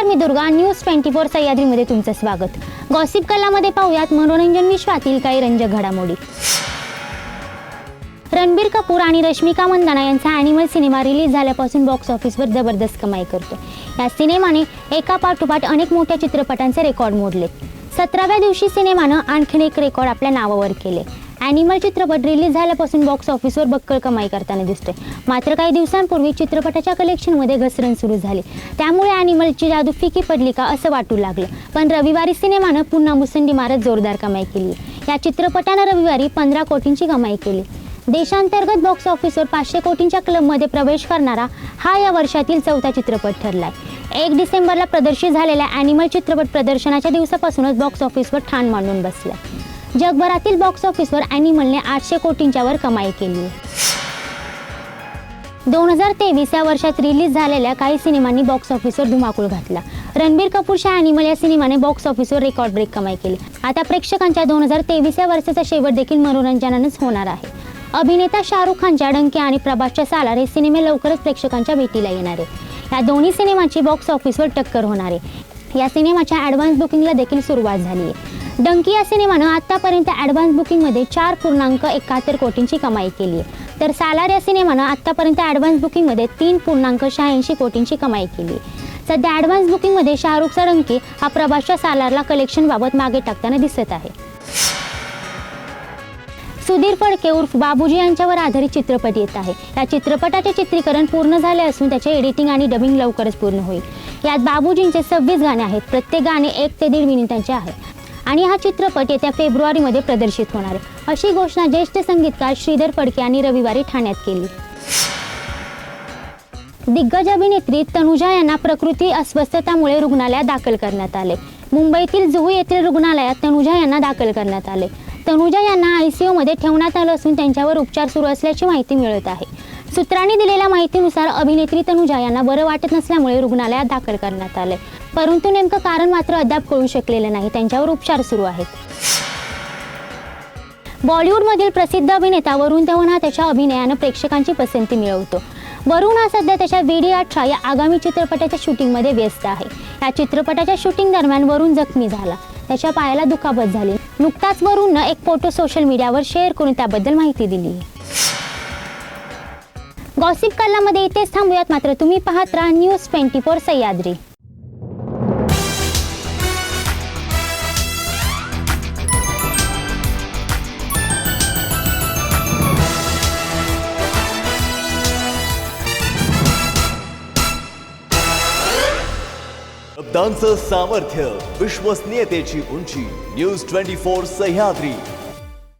नमस्कार मी Durga. News twenty four सह्याद्रीमध्ये तुमचं स्वागत. गॉसिप कलामध्ये पाहूयात मनोरंजन विश्वातील काही रंजक घडामोडी. रणबीर कपूर आणि रश्मिका मंदाना यांचा ॲनिमल सिनेमा रिलीज झाल्यापासून बॉक्स ऑफिसवर जबरदस्त कमाई करतो या सिनेमाने एका पाठोपाठ अनेक मोठ्या चित्रपटांचे रेकॉर्ड मोडले. सतराव्या दिवशी सिनेमानं आणखीन एक रेकॉर्ड आपल्या नावावर केले. ॲनिमल चित्रपट रिलीज झाल्यापासून बॉक्स ऑफिसवर बक्कळ कमाई करताना दिसतोय. मात्र काही दिवसांपूर्वी चित्रपटाच्या कलेक्शनमध्ये घसरण सुरू झाली. त्यामुळे ॲनिमलची जादू फिकी पडली का असं वाटू लागलं. पण रविवारी सिनेमानं पुन्हा मुसंडी मारत जोरदार कमाई केली. या चित्रपटानं रविवारी पंधरा कोटींची कमाई केली. देशांतर्गत बॉक्स ऑफिसवर पाचशे कोटींच्या क्लबमध्ये प्रवेश करणारा हा या वर्षातील चौथा चित्रपट ठरलाय. एक डिसेंबरला प्रदर्शित झालेल्या ॲनिमल चित्रपट प्रदर्शनाच्या दिवसापासूनच बॉक्स ऑफिसवर ठाण मांडून बसला जगभरातील बॉक्स ऑफिसवर ॲनिमलने आठशे कोटींच्या वर कमाई केली. दोन हजार तेवीस या वर्षात रिलीज झालेल्या काही सिनेमांनी बॉक्स ऑफिसवर धुमाकूळ घातला. रणबीर कपूरच्या ॲनिमल या सिनेमाने बॉक्स ऑफिसवर रेकॉर्ड ब्रेक कमाई केली. आता प्रेक्षकांच्या दोन हजार तेवीस या वर्षाचा शेवट देखील मनोरंजनानेच होणार आहे. अभिनेता शाहरुख खानच्या डंके आणि प्रभासच्या सालार हे सिनेमे लवकरच प्रेक्षकांच्या भेटीला येणार आहे या दोन्ही सिनेमाची बॉक्स ऑफिसवर टक्कर होणार आहे. या सिनेमाच्या ॲडव्हान्स बुकिंगला देखील सुरुवात झाली आहे. डंकी या सिनेमानं आत्तापर्यंत ॲडव्हान्स बुकिंगमध्ये चार पूर्णांक एकाहत्तर कोटींची कमाई केली आहे. तर सालार या सिनेमानं आत्तापर्यंत ॲडव्हान्स बुकिंगमध्ये तीन पूर्णांक शहाऐंशी कोटींची कमाई केली आहे. सध्या ॲडव्हान्स बुकिंगमध्ये शाहरुखचा डंकी हा प्रभासच्या सालारला कलेक्शनबाबत मागे टाकताना दिसत आहे. सुधीर फडके उर्फ बाबूजी यांच्यावर आधारित चित्रपट येत आहे. या चित्रपटाचे चित्रीकरण पूर्ण झाले असून त्याचे एडिटिंग आणि डबिंग लवकरच पूर्ण होईल. यात बाबूजींचे सव्वीस गाणे आहेत. प्रत्येक गाणे एक ते दीड मिनिटांचे आहे आणि हा चित्रपट येत्या फेब्रुवारीमध्ये प्रदर्शित होणार आहे. अशी घोषणा ज्येष्ठ संगीतकार श्रीधर फडके यांनी रविवारी ठाण्यात केली. दिग्गज अभिनेत्री तनुजा यांना प्रकृती अस्वस्थतामुळे रुग्णालयात दाखल करण्यात आले. मुंबईतील जुहू येथील रुग्णालयात तनुजा यांना दाखल करण्यात आले. तनुजा यांना आयमध्ये ठेवण्यात आलं असून त्यांच्यावर उपचार सुरू असल्याची माहिती मिळत आहे. सूत्रांनी दिलेल्या माहितीनुसार अभिनेत्री तनुजा यांना बरं वाटत नसल्यामुळे रुग्णालयात दाखल करण्यात आले. परंतु नेमकं कारण मात्र अद्याप कळू शकलेलं नाही. त्यांच्यावर उपचार सुरू आहेत. बॉलिवूडमधील प्रसिद्ध अभिनेता वरुण धवन हा त्याच्या अभिनयानं प्रेक्षकांची पसंती मिळवतो. वरुण हा सध्या त्याच्या वेडी अठरा या आगामी चित्रपटाच्या शूटिंगमध्ये व्यस्त आहे. या चित्रपटाच्या शूटिंग दरम्यान वरुण जखमी झाला. त्याच्या पायाला दुखापत झाली. नुकताच वरुणनं एक फोटो सोशल मीडियावर शेअर करून त्याबद्दल माहिती दिली. गॉसिप कल्लामध्ये इथेच थांबूयात. मात्र तुम्ही पाहत राहा न्यूज ट्वेंटी फोर सह्याद्री. शब्दांचं सामर्थ्य विश्वसनीयतेची उंची न्यूज ट्वेंटी फोर सह्याद्री.